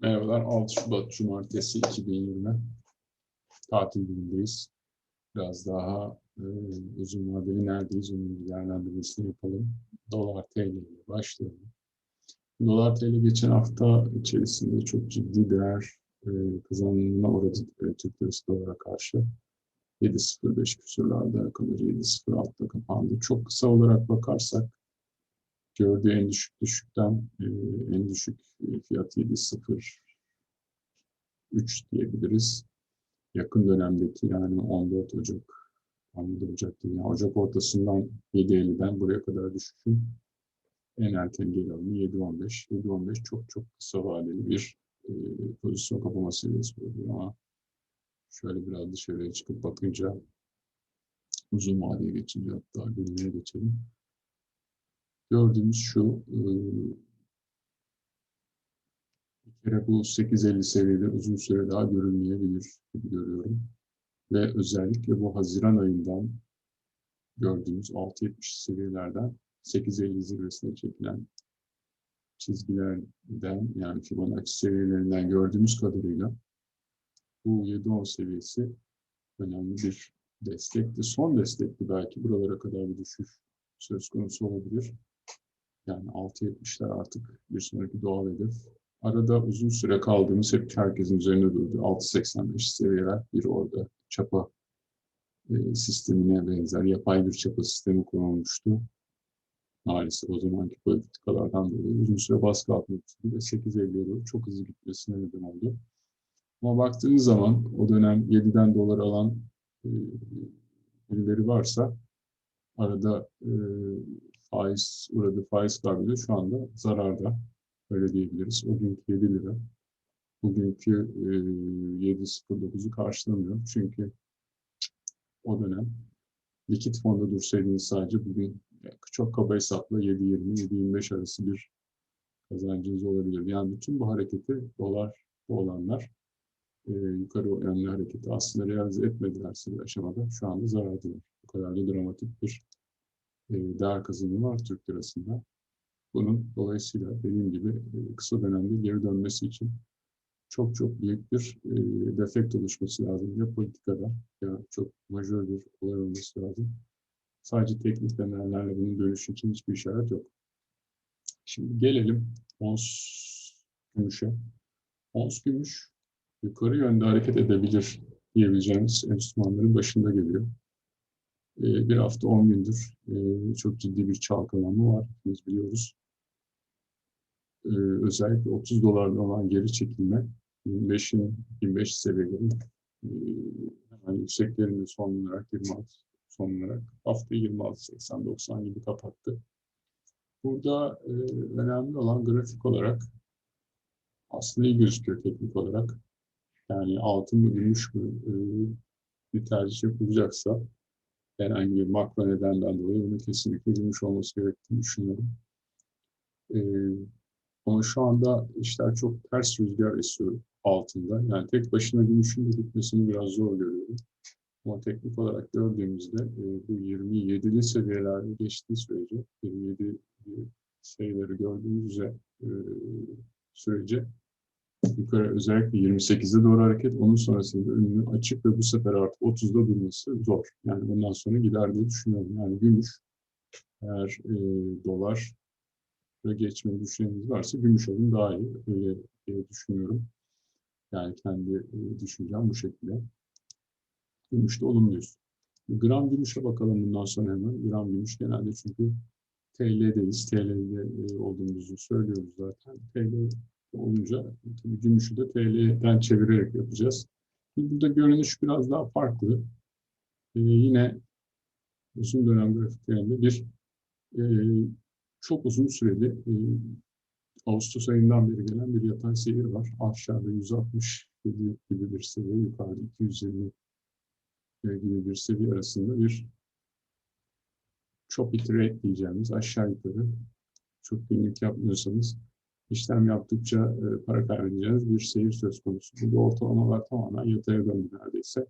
Merhabalar, 6 Şubat Cumartesi 2020. Tatil günündeyiz. Biraz daha e, uzun vadeli neredeyiz onun değerlendirmesini yapalım. Dolar TL ile başlayalım. Dolar TL geçen hafta içerisinde çok ciddi değer e, kazanımına uğradı e, Türk Lirası dolara karşı. 7.05 küsurlarda kalır, 7.06'da kapandı. Çok kısa olarak bakarsak gördüğü en düşük düşükten e, en düşük e, fiyat 7.03 diyebiliriz. Yakın dönemdeki yani 14 Ocak 14 Ocak değil, yani Ocak ortasından 7.50'den buraya kadar düşüşün en erken geri alımı 7.15. 7.15 çok çok kısa vadeli bir e, pozisyon kapama seviyesi oluyor ama şöyle biraz dışarıya çıkıp bakınca uzun vadeye geçince hatta günlüğe geçelim gördüğümüz şu e, bir kere bu 8.50 seviyede uzun süre daha görülmeyebilir gibi görüyorum. Ve özellikle bu Haziran ayından gördüğümüz 6.70 seviyelerden 8.50 zirvesine çekilen çizgilerden yani Fibonacci seviyelerinden gördüğümüz kadarıyla bu 7.10 seviyesi önemli bir destekti. Son destekti belki buralara kadar bir düşüş söz konusu olabilir. Yani 6.70'ler artık bir sonraki doğal hedef. Arada uzun süre kaldığımız hep herkesin üzerinde durdu. 6.85 seviyeler bir orada çapa e, sistemine benzer yapay bir çapa sistemi konulmuştu. Maalesef o zamanki politikalardan dolayı uzun süre baskı altında tutuldu ve 8.50'ye doğru çok hızlı gitmesine neden oldu. Ama baktığınız zaman o dönem 7'den dolar alan e, birileri varsa arada e, faiz uğradı faiz kabiliği şu anda zararda. Öyle diyebiliriz. O günkü 7 lira. Bugünkü e, 7.09'u karşılamıyor. Çünkü o dönem likit fonda dursaydınız sadece bugün çok kaba hesapla 7.20-7.25 arası bir kazancınız olabilir. Yani bütün bu hareketi dolar olanlar e, yukarı yönlü hareketi aslında realize etmedilerse bir aşamada şu anda zarardılar. Bu kadar da dramatik bir değer kazanımı var Türk lirasında. Bunun dolayısıyla dediğim gibi e, kısa dönemde geri dönmesi için çok çok büyük bir e, defekt oluşması lazım. Ya politikada ya çok majör bir olay olması lazım. Sadece teknik nedenlerle bunun dönüşü için hiçbir işaret yok. Şimdi gelelim ons gümüşe. Ons gümüş yukarı yönde hareket edebilir diyebileceğimiz enstrümanların başında geliyor. Ee, bir hafta 10 gündür e, çok ciddi bir çalkalanma var. Biz biliyoruz. Ee, özellikle 30 dolardan olan geri çekilme 25'in 25 seviyelerin e, hemen yükseklerinde son olarak 26 son olarak hafta 26 80 90 gibi kapattı. Burada e, önemli olan grafik olarak aslında iyi gözüküyor teknik olarak. Yani altın mı gümüş mü bir tercih yapılacaksa herhangi bir makro nedenden dolayı bunu kesinlikle gümüş olması gerektiğini düşünüyorum. Ee, ama şu anda işler çok ters rüzgar esiyor altında. Yani tek başına gümüşün de gitmesini biraz zor görüyorum. Ama teknik olarak gördüğümüzde e, bu 27'li seviyelerde geçtiği sürece, 27 sayıları gördüğümüzde e, sürece yukarı özellikle 28'de doğru hareket, onun sonrasında önünü açık ve bu sefer artık 30'da durması zor. Yani bundan sonra gider diye düşünüyorum. Yani gümüş eğer e, dolar ve geçmeyi düşüneniz varsa gümüş alın daha iyi. Öyle diye düşünüyorum. Yani kendi e, düşüncem bu şekilde. Gümüşte olumluyuz. Gram gümüşe bakalım bundan sonra hemen. Gram gümüş genelde çünkü TL'deyiz. TL'de e, olduğumuzu söylüyoruz zaten. TL olunca tabii gümüşü de TL'den çevirerek yapacağız. Burada görünüş biraz daha farklı. Ee, yine uzun dönem grafiklerinde bir e, çok uzun süreli e, Ağustos ayından beri gelen bir yatay seyir var. Aşağıda 160 gibi bir seviye, yukarıda 220 gibi bir seviye arasında bir choppy trade diyeceğimiz aşağı yukarı çok günlük yapmıyorsanız işlem yaptıkça e, para kaybedeceğiniz bir seyir söz konusu. Burada ortalamalar tamamen yataya döndü neredeyse.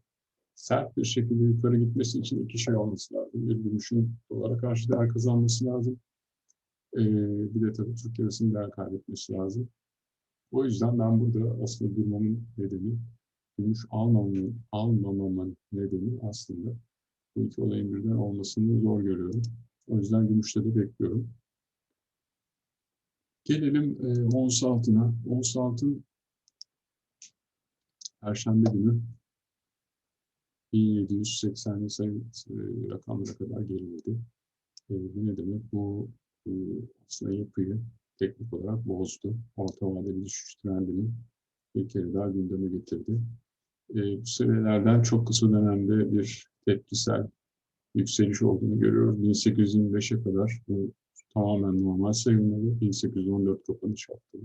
Sert bir şekilde yukarı gitmesi için iki şey olması lazım. Bir gümüşün dolara karşı değer kazanması lazım. E, bir de tabii Türk lirasının değer kaybetmesi lazım. O yüzden ben burada aslında durmamın nedeni, gümüş almamamın, almamamın nedeni aslında bu iki olayın birden olmasını zor görüyorum. O yüzden gümüşte de bekliyorum. Gelelim e, ons altına. Ons altın Perşembe günü 1780 sayı e, rakamlara kadar geriledi. E, bu ne demek? Bu e, aslında yapıyı teknik olarak bozdu. Orta vadeli düşüş trendini bir kere daha gündeme getirdi. E, bu seviyelerden çok kısa dönemde bir tepkisel yükseliş olduğunu görüyoruz. 1825'e kadar bu tamamen normal sayılmalı. 1814 kapanış yaptı.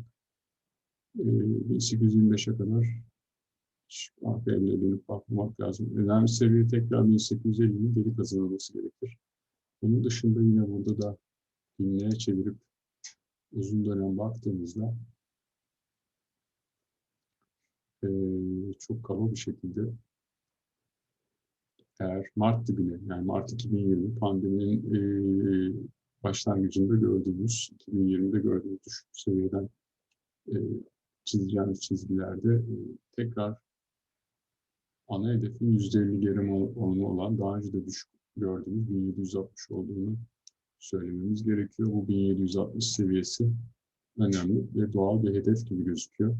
E, 1825'e kadar arkaya dönüp bakmak lazım. Önemli seviye tekrar 1850'nin geri kazanılması gerekir. Bunun dışında yine burada da binliğe çevirip uzun dönem baktığımızda e, çok kaba bir şekilde eğer Mart dibine yani Mart 2020 pandeminin e, başlangıcında gördüğümüz 2020'de gördüğümüz düşük seviyeden e, çizeceğimiz çizgilerde e, tekrar ana hedefin %50 geri oranı olan daha önce de düşük gördüğümüz 1760 olduğunu söylememiz gerekiyor. Bu 1760 seviyesi önemli ve doğal bir hedef gibi gözüküyor.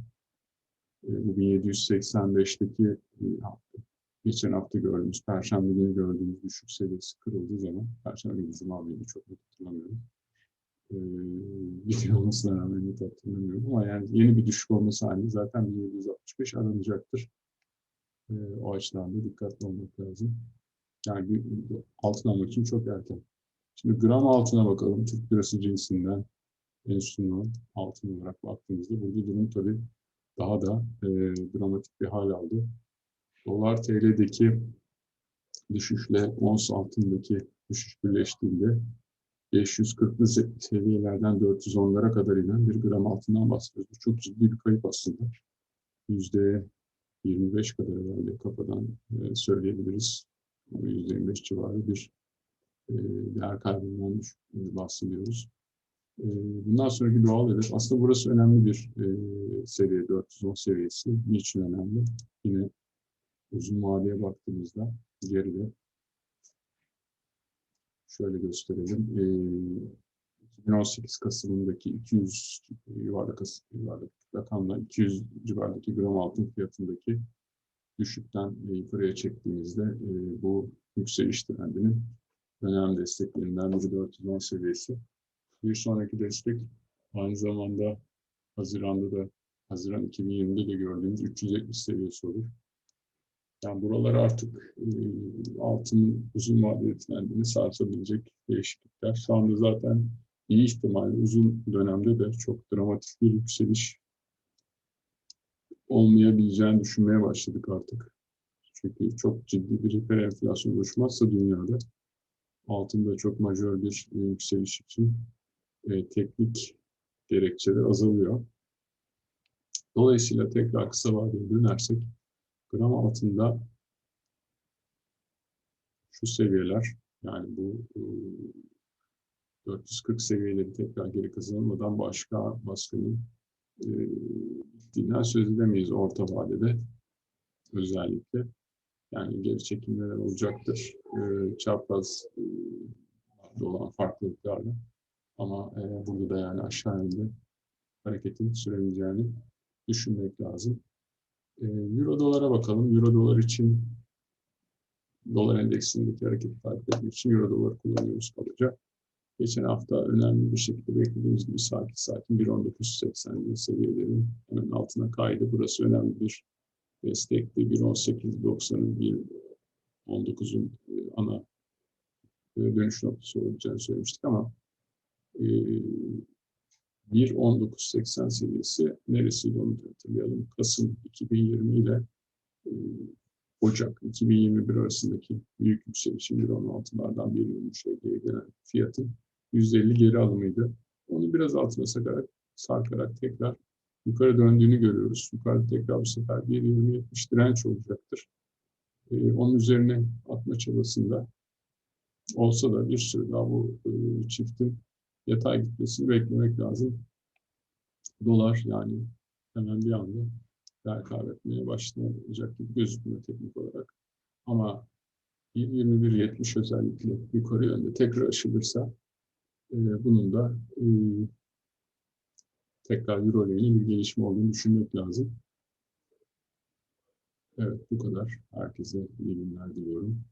Bu 1785'teki geçen hafta gördüğümüz, Perşembe günü gördüğümüz düşük seviyesi kırıldığı zaman, Perşembe günü Cuma günü çok net hatırlamıyorum. Ee, bir olmasına rağmen net hatırlamıyorum ama yani yeni bir düşük olması halinde zaten 1765 aranacaktır. Ee, o açıdan da dikkatli olmak lazım. Yani bir, altın almak için çok erken. Şimdi gram altına bakalım. Türk lirası cinsinden enstrüman altın olarak baktığımızda burada durum tabii daha da e, dramatik bir hal aldı. Dolar TL'deki düşüşle ons altındaki düşüş birleştiğinde 540'lı seviyelerden 410'lara kadar inen bir gram altından bahsediyoruz. Bu çok ciddi bir kayıp aslında. Yüzde 25 kadar herhalde kafadan e, söyleyebiliriz. %25 civarı bir e, değer kaybından e, bahsediyoruz. Bundan sonraki doğal hedef, aslında burası önemli bir seviye, 410 seviyesi. Niçin önemli? Yine uzun vadeye baktığımızda geride şöyle gösterelim. 2018 Kasım'ındaki 200 yuvarlak, yuvarlak rakamla 200 civarındaki gram altın fiyatındaki düşükten yukarıya çektiğimizde bu yükseliş trendinin önemli desteklerinden biri 410 seviyesi. Bir sonraki destek aynı zamanda Haziran'da da Haziran 2020'de de gördüğümüz 370 seviyesi olur. Yani buralar artık e, altının uzun vadeli trendini sarsabilecek değişiklikler. Şu anda zaten iyi ihtimalle uzun dönemde de çok dramatik bir yükseliş olmayabileceğini düşünmeye başladık artık. Çünkü çok ciddi bir hiper enflasyon oluşmazsa dünyada altında çok majör bir yükseliş için e, teknik gerekçeler azalıyor. Dolayısıyla tekrar kısa vadeye dönersek gram altında şu seviyeler yani bu e, 440 seviyeleri tekrar geri kazanılmadan başka baskının e, bittiğinden söz edemeyiz orta vadede özellikle. Yani geri çekimler olacaktır. E, çapraz e, olan farklılıklarla. Ama e, burada da yani aşağı yönde hareketin süremeyeceğini düşünmek lazım. E, Euro dolara bakalım. Euro dolar için dolar endeksindeki hareketi takip etmek için Euro dolar kullanıyoruz kabaca. Geçen hafta önemli bir şekilde beklediğimiz gibi sakin sakin 1.1980 seviyelerinin hemen altına kaydı. Burası önemli bir destekli 1.18.90'ın 1.19'un e, ana e, dönüş noktası olacağını söylemiştik ama 1.19.80 e, seviyesi neresiydi onu hatırlayalım. Kasım 2020 ile Ocak 2021 arasındaki büyük yükselişin 1.16'lardan 1.23'e gelen fiyatın %50 geri alımıydı. Onu biraz altına sakarak, sarkarak tekrar yukarı döndüğünü görüyoruz. Yukarıda tekrar bu sefer 1.20-70 direnç olacaktır. Ee, onun üzerine atma çabasında olsa da bir süre daha bu e, çiftin yatay gitmesini beklemek lazım. Dolar yani hemen bir anda değer kaybetmeye başlayacak gibi gözükmüyor teknik olarak. Ama 21.70 özellikle yukarı yönde tekrar aşılırsa e, bunun da e, tekrar Euro lehine bir gelişme olduğunu düşünmek lazım. Evet bu kadar. Herkese iyi günler diliyorum.